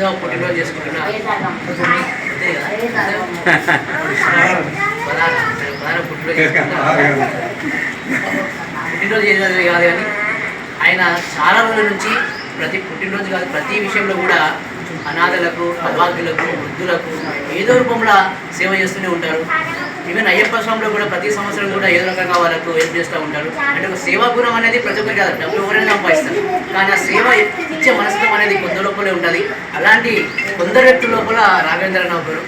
పద్దెనిమిదవ పుట్టినరోజు చేసుకుంటున్నా? పదహారు పుట్టినరోజు. పుట్టినరోజు చేసేది కాదు కానీ ఆయన చాలా రోజుల నుంచి ప్రతి పుట్టినరోజు కాదు ప్రతి విషయంలో కూడా అనాథలకు అభాగ్యులకు వృద్ధులకు ఏదో రూపంలో సేవ చేస్తూనే ఉంటారు ఈవెన్ అయ్యప్ప స్వామిలో కూడా ప్రతి సంవత్సరం కూడా ఏదో రకంగా వాళ్ళకు హెల్ప్ చేస్తూ ఉంటారు. అంటే ఒక సేవా అనేది ప్రతి ఒక్కరికి కాదు డబ్బులు ఎవరైనా సంపాదిస్తారు కానీ ఆ సేవ ఇచ్చే మనస్తత్వం అనేది కొందరు లోపలే ఉంటుంది అలాంటి కొందరు వ్యక్తుల లోపల రాఘవేంద్ర అని ఒకరు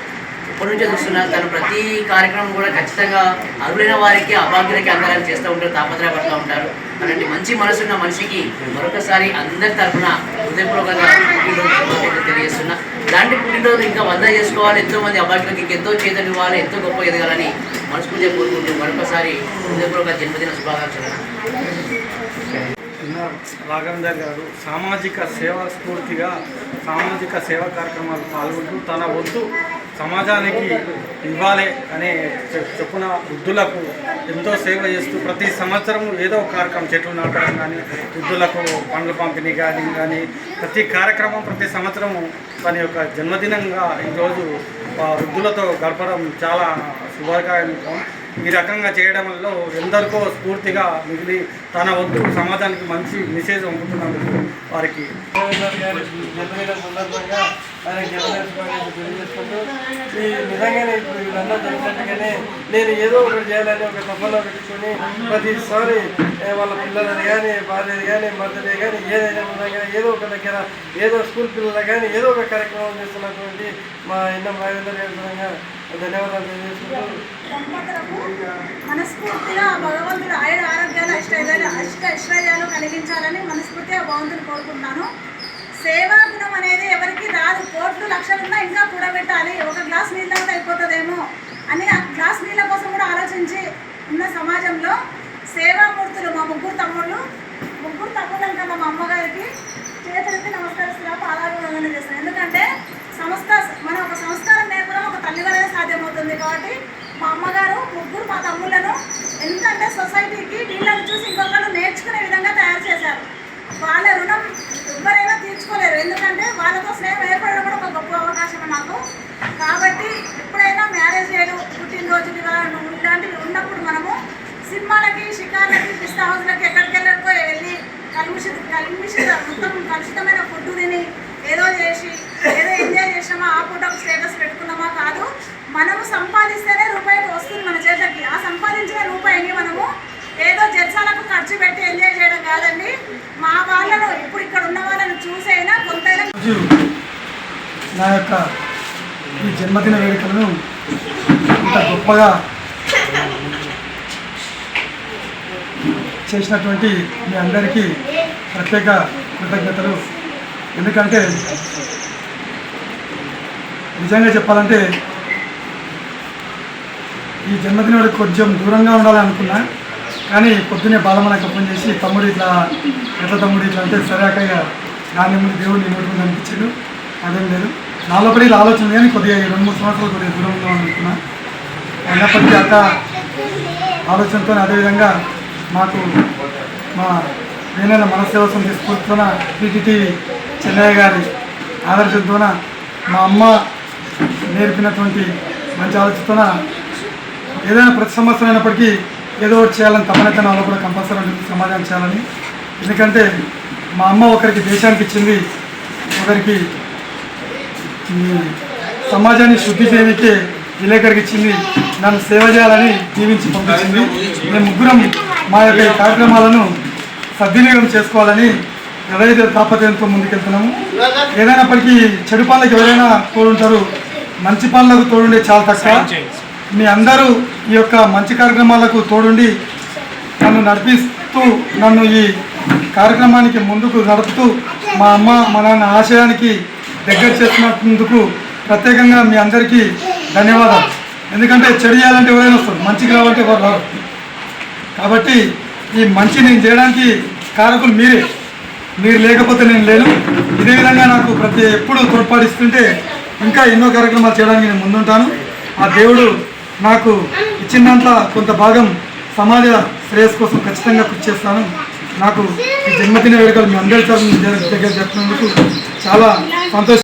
ఎప్పటి నుంచో చూస్తున్నారు తను ప్రతి కార్యక్రమం కూడా ఖచ్చితంగా అరులైన వారికి అభాగ్యులకి అందాలని చేస్తూ ఉంటారు తాపత్రయపడుతూ ఉంటారు. అలాంటి మంచి మనసున్న మనిషికి మరొకసారి అందరి తరఫున హృదయపూర్వకంగా పుట్టినరోజు తెలియజేస్తున్నా. ఇలాంటి పుట్టినరోజు ఇంకా వంద చేసుకోవాలి ఎంతో మంది అభాగ్యులకి ఎంతో చేతలు ఇవ్వాలి ఎంతో గొప్ప ఎదగాలని మనస్ఫూర్తిగా కోరుకుంటూ మరొకసారి హృదయపూర్వక జన్మదిన శుభాకాంక్షలు. చిన్న రాఘవేందర్ గారు సామాజిక సేవ స్ఫూర్తిగా సామాజిక సేవా కార్యక్రమాలు పాల్గొంటూ తన వద్దు సమాజానికి ఇవ్వాలి అనే చె- చెప్పున వృద్ధులకు ఎంతో సేవ చేస్తూ ప్రతి సంవత్సరం ఏదో ఒక కార్యక్రమం చెట్లు నాటడం కానీ వృద్ధులకు పండ్ల పంపిణీ కానీ కానీ ప్రతి కార్యక్రమం ప్రతి సంవత్సరం తన యొక్క జన్మదినంగా ఈరోజు ఆ వృద్ధులతో గడపడం చాలా శుభకార్యం. ఈ రకంగా చేయడంలో ఎందరికో స్ఫూర్తిగా మిగిలి తన వద్దు సమాజానికి మంచి మెసేజ్ పంపుతున్నాను వారికి. సందర్భంగా ఆయన తెలియజేసుకుంటూ ఈ నిజంగానే ఇప్పుడు వీళ్ళందరూ జరిగినట్టుగానే నేను ఏదో ఒకటి చేయాలని ఒక తప్పలో పెట్టుకొని ప్రతిసారి వాళ్ళ పిల్లలని కానీ భార్యది కానీ మద్దతు కానీ ఏదైనా విధంగా ఏదో ఒక దగ్గర ఏదో స్కూల్ పిల్లలు కానీ ఏదో ఒక కార్యక్రమం చేస్తున్నటువంటి మా ఇన్న మా గారి విధంగా ధన్యవాదాలు తెలియజేసుకుంటూ దంపతులకు మనస్ఫూర్తిగా భగవంతుడు ఆయుర ఆరోగ్యాలు అష్టైర్యాలు అష్ట ఐశ్వర్యాలు కలిగించాలని మనస్ఫూర్తిగా భగవంతుడు కోరుకుంటున్నాను. సేవా గుణం అనేది ఎవరికి రాదు. కోట్లు లక్షలున్నా ఇంకా కూడబెట్టాలి. ఒక గ్లాస్ నీళ్ళ కూడా అయిపోతుందేమో అని ఆ గ్లాస్ నీళ్ళ కోసం కూడా ఆలోచించి ఉన్న సమాజంలో సేవామూర్తులు మా ముగ్గురు తమ్ముళ్ళు ముగ్గురు తమ్ముళ్ళని కన్నా మా అమ్మగారికి చేతులెత్తి నమస్కరిస్తున్నా పాదాభివందన చేస్తాను ఎందుకంటే సంస్థ మన ఒక సంస్కారం నేర్పడం ఒక తల్లి సాధ్యమవుతుంది కాబట్టి మా అమ్మగారు ముగ్గురు మా తమ్ముళ్ళను ఎందుకంటే సొసైటీకి వీళ్ళని చూసి ఇంకొకరు నేర్చుకునే విధంగా తయారు చేశారు. వాళ్ళ రుణం ఎవరైనా తీర్చుకోలేరు. ఎందుకంటే వాళ్ళతో స్నేహం ఏర్పడడం కూడా ఒక గొప్ప అవకాశం నాకు. కాబట్టి ఎప్పుడైనా మ్యారేజ్ చేయడం పుట్టినరోజులు ఇవా- ఇలాంటివి ఉన్నప్పుడు మనము సినిమాలకి షికార్లకి పిస్తా హౌస్లకి ఎక్కడికి వెళ్ళకో వెళ్ళి కలుషిత కలుషిత మొత్తం కలుషితమైన ఫుడ్ తిని ఏదో చేసి చేసినామా ఆ ఫోటోకి స్టేటస్ పెట్టుకున్నామా కాదు మనము సంపాదిస్తేనే రూపాయి వస్తుంది మన చేతకి ఆ సంపాదించిన రూపాయిని మనము ఏదో జల్సాలకు ఖర్చు పెట్టి ఎంజాయ్ చేయడం కాదండి. మా వాళ్ళను ఇప్పుడు ఇక్కడ ఉన్న వాళ్ళని చూసైనా కొంతైనా నా యొక్క ఈ జన్మదిన వేడుకలను ఇంత గొప్పగా చేసినటువంటి మీ అందరికీ ప్రత్యేక కృతజ్ఞతలు. ఎందుకంటే నిజంగా చెప్పాలంటే ఈ జన్మదిన కొంచెం దూరంగా ఉండాలని అనుకున్నా. కానీ పొద్దునే బాలమనకు ఫోన్ చేసి తమ్ముడు ఇట్లా ఎట్ల తమ్ముడు ఇట్లా? అంటే సరే అక్కయ్య దాని ముందు దేవుడు నేను అనిపించాడు. అదేం లేదు. నాలోపడి ఇలా ఆలోచన కానీ కొద్దిగా రెండు మూడు సంవత్సరాలు కొద్దిగా దూరం అనుకున్నా. అయినప్పటికీ అక్క ఆలోచనతో అదేవిధంగా మాకు మా వేనెల మనస్సేవసం తీసుకొస్తున్న స్ఫూర్తితోన టీటీటీవీ చెన్నయ్య గారి ఆదర్శంతోన మా అమ్మ నేర్పినటువంటి మంచి ఆలోచనతోన? ఏదైనా ప్రతి సంవత్సరం అయినప్పటికీ ఏదో ఒకటి చేయాలని తప్పనైతే నాలో కూడా కంపల్సరీ సమాధానం చేయాలని. ఎందుకంటే మా అమ్మ ఒకరికి దేశానికి ఇచ్చింది ఒకరికి సమాజాన్ని శుద్ధి చేయడానికి విలేకరికి ఇచ్చింది నన్ను సేవ చేయాలని జీవించి పంపించింది. మేము ముగ్గురం మా యొక్క కార్యక్రమాలను సద్వినియోగం చేసుకోవాలని ఎవరైతే తాపత్రయంతో ముందుకెళ్తున్నాము ఏదైనప్పటికీ చెడు పనులకు ఎవరైనా కోరుంటారు మంచి పనులకు తోడుండే చాలా తక్కువ మీ అందరూ ఈ యొక్క మంచి కార్యక్రమాలకు తోడుండి నన్ను నడిపిస్తూ నన్ను ఈ కార్యక్రమానికి ముందుకు నడుపుతూ మా అమ్మ మా నాన్న ఆశయానికి దగ్గర చేస్తున్నందుకు ప్రత్యేకంగా మీ అందరికీ ధన్యవాదాలు. ఎందుకంటే చెడు చేయాలంటే ఎవరైనా వస్తారు మంచికి రావాలంటే ఎవరు రారు. కాబట్టి ఈ మంచి నేను చేయడానికి కారకులు మీరే. మీరు లేకపోతే నేను లేను. ఇదే విధంగా నాకు ప్రతి ఎప్పుడు తోడ్పాటిస్తుంటే ఇంకా ఎన్నో కార్యక్రమాలు చేయడానికి నేను ముందుంటాను. ఆ దేవుడు నాకు ఇచ్చిన దాంట్లో కొంత భాగం సమాజ శ్రేయస్ కోసం ఖచ్చితంగా కృషి చేస్తాను. నాకు ఈ జన్మదిన వేడుకలు మీ అందరి తరఫున దగ్గర చెప్పినందుకు చాలా సంతోషం.